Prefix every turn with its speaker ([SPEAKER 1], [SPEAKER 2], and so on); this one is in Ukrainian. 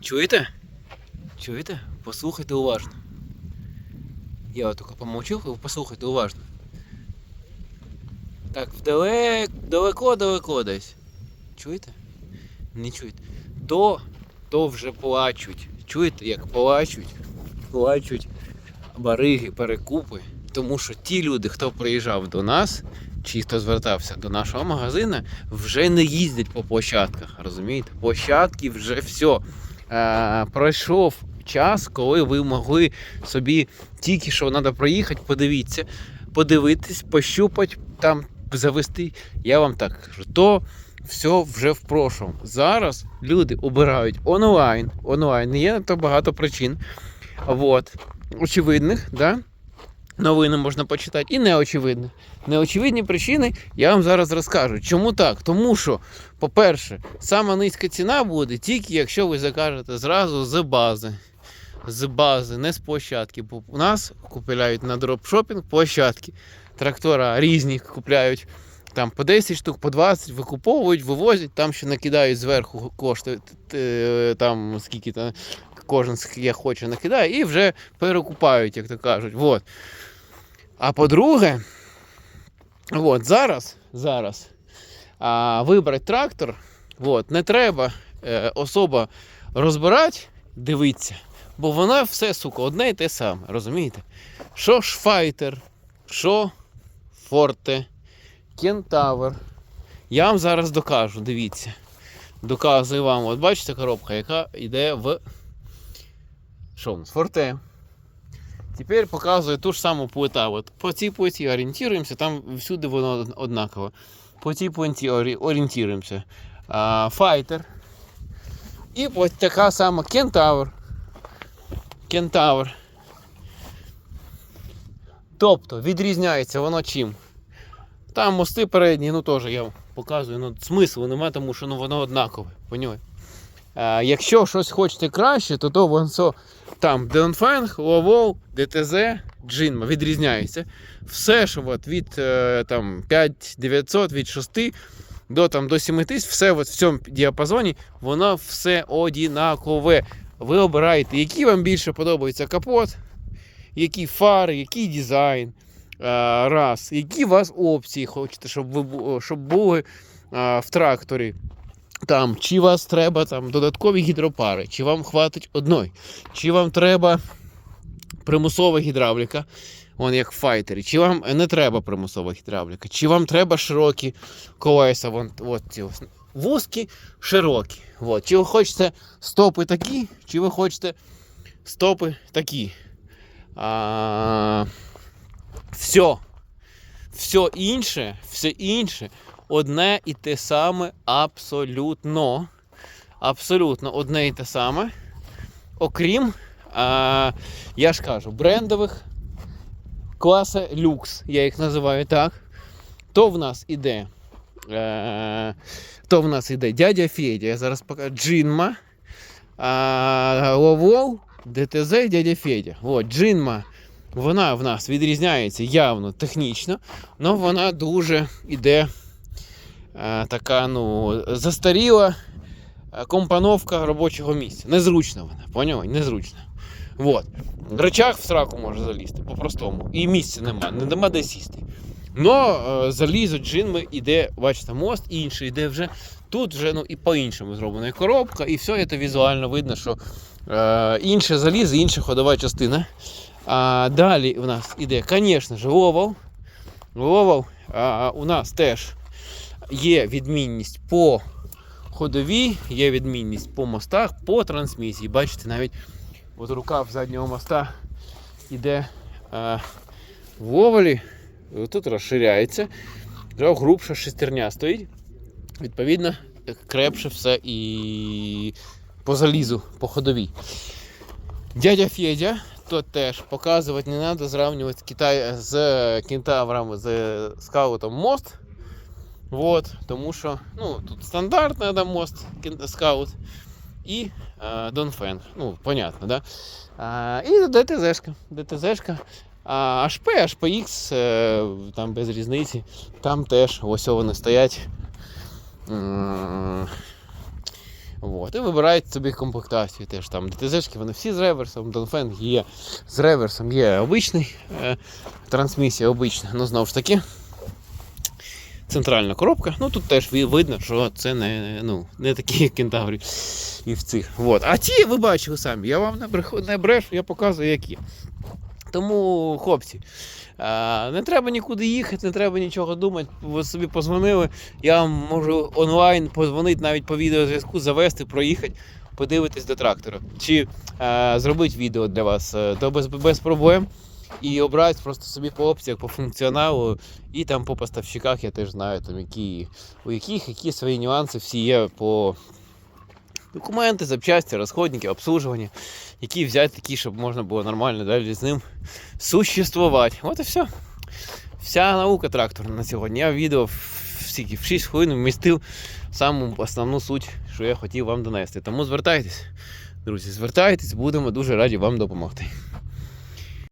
[SPEAKER 1] Чуєте? Чуєте? Послухайте уважно. Я от тільки помовчу, ви послухайте уважно. Так, вдалек, далеко-далеко десь. Чуєте? Не чуєте? То, то вже плачуть. Чуєте, як плачуть? Плачуть бариги, перекупи. Тому що ті люди, хто приїжджав до нас, чи хто звертався до нашого магазину, вже не їздять по площадках. Розумієте? Площадки вже все. Е, пройшов час, коли ви могли собі тільки що треба проїхати, подивіться, подивитись, пощупати, там завести. Я вам так кажу, то все вже в прошлому. Зараз люди обирають онлайн. Онлайн є на то багато причин. От. Очевидних, да? Новини можна почитати, і неочевидних. Неочевидні причини я вам зараз розкажу. Чому так? Тому що, по-перше, сама низька ціна буде тільки якщо ви закажете зразу з бази. З бази, не з площадки. Бо у нас купляють на дропшопінг площадки. Трактора різні купляють там по 10 штук, по 20, викуповують, вивозять, там ще накидають зверху кошти, т- там скільки там кожен скільки хоче накидає, і вже перекупають, як то кажуть. Вот. А по-друге, от, зараз, зараз а, вибрати трактор, от, не треба е, особа розбирати, дивитися, бо вона все, сука, одне і те саме, розумієте? Що Шфайтер, що Форте, Кентавр. Я вам зараз докажу, дивіться. Доказую вам. От бачите коробка, яка йде в. У? Форте. Тепер показує ту ж саму плита. От по цій плиті орієнтуємося, там всюди воно од- однаково. По цій плиті орі- орієнтуємося. Файтер. І ось така сама Кентавр. Кентавр. Тобто відрізняється воно чим? Там мости передні, ну теж я показую, ну смислу немає, тому що ну, воно однакове. А, якщо щось хочете краще, то то вон со, там Донфенг, Ловол, ДТЗ, Джинма відрізняється. Все, що от, від е, там, 5900, від 6 до, там, до 7000, все от, в цьому діапазоні, воно все однакове. Ви обираєте, який вам більше подобається капот, які фари, який дизайн. Раз, які у вас опції хочете, щоб ви щоб були а, в тракторі. Там, чи вас треба там, додаткові гідропари, чи вам хватить одної, чи вам треба примусова гідравліка, вон як в файтері, чи вам не треба примусова гідравліка, чи вам треба широкі колеса, вон, от ці вузькі, широкі. От. Чи ви хочете стопи такі, чи ви хочете стопи такі. А, все. Все інше, все інше одне і те саме абсолютно. Абсолютно одне і те саме. Окрім, а, я ж кажу, брендових класа люкс, я їх називаю так. То в нас іде. Е, то в нас іде дядя Федя, я зараз покажу Джинма. А, Ловол, ДТЗ, дядя Федя. От, Джинма. Вона в нас відрізняється явно технічно, але вона дуже іде е, така, ну, застаріла е, компоновка робочого місця. Незручна вона, поняли? Незручна. Вот. Рычаг в сраку може залізти, по-простому. І місця нема, не нема де сісти. Но е, залізо джинми іде, бачите, мост, інший йде вже. Тут вже ну, і по-іншому зроблена і коробка, і все це візуально видно, що е, інше залізо, інша ходова частина. А далі у нас іде, звісно ж, Ловол. Ловол а, у нас теж є відмінність по ходовій, є відмінність по мостах, по трансмісії. Бачите, навіть от рукав заднього моста іде а, в Ловолі. Тут розширяється. Грубша шестерня стоїть. Відповідно, крепше все і по залізу, по ходовій. Дядя Федя, то теж показувати не треба зрівнювати Китай з кентавром, з скаутом мост. Вот, тому що ну, тут стандартний да, мост скаут і е, Донфенг. Ну, понятно, да? А, і ДТЗшка. ДТЗшка. А HP, HPX, е, там без різниці. Там теж ось вони стоять. Вот, і вибираєте собі комплектацію. Теж там ДТЗшки, вони всі з реверсом, Донфенг є з реверсом, є обичний е, трансмісія, обична, ну знову ж таки. Центральна коробка. Ну тут теж видно, що це не, ну, не такі кентаврі і в цих. Вот. А ті ви бачили самі. Я вам не, брешу, я показую, які. Тому, хлопці, не треба нікуди їхати, не треба нічого думати. Ви собі позвонили. Я вам можу онлайн позвонити навіть по відеозв'язку, завести, проїхати, подивитись до трактора. Чи зробити відео для вас, е, то без, без проблем. І обрати просто собі по опціях, по функціоналу, і там по поставщиках я теж знаю, там, які, у яких які свої нюанси всі є по документи, запчасті, розходники, обслужування, які взяти такі, щоб можна було нормально далі з ним существувати. От і все. Вся наука тракторна на сьогодні. Я відео в, в 6 хвилин вмістив саму основну суть, що я хотів вам донести. Тому звертайтесь, друзі, звертайтесь, будемо дуже раді вам допомогти.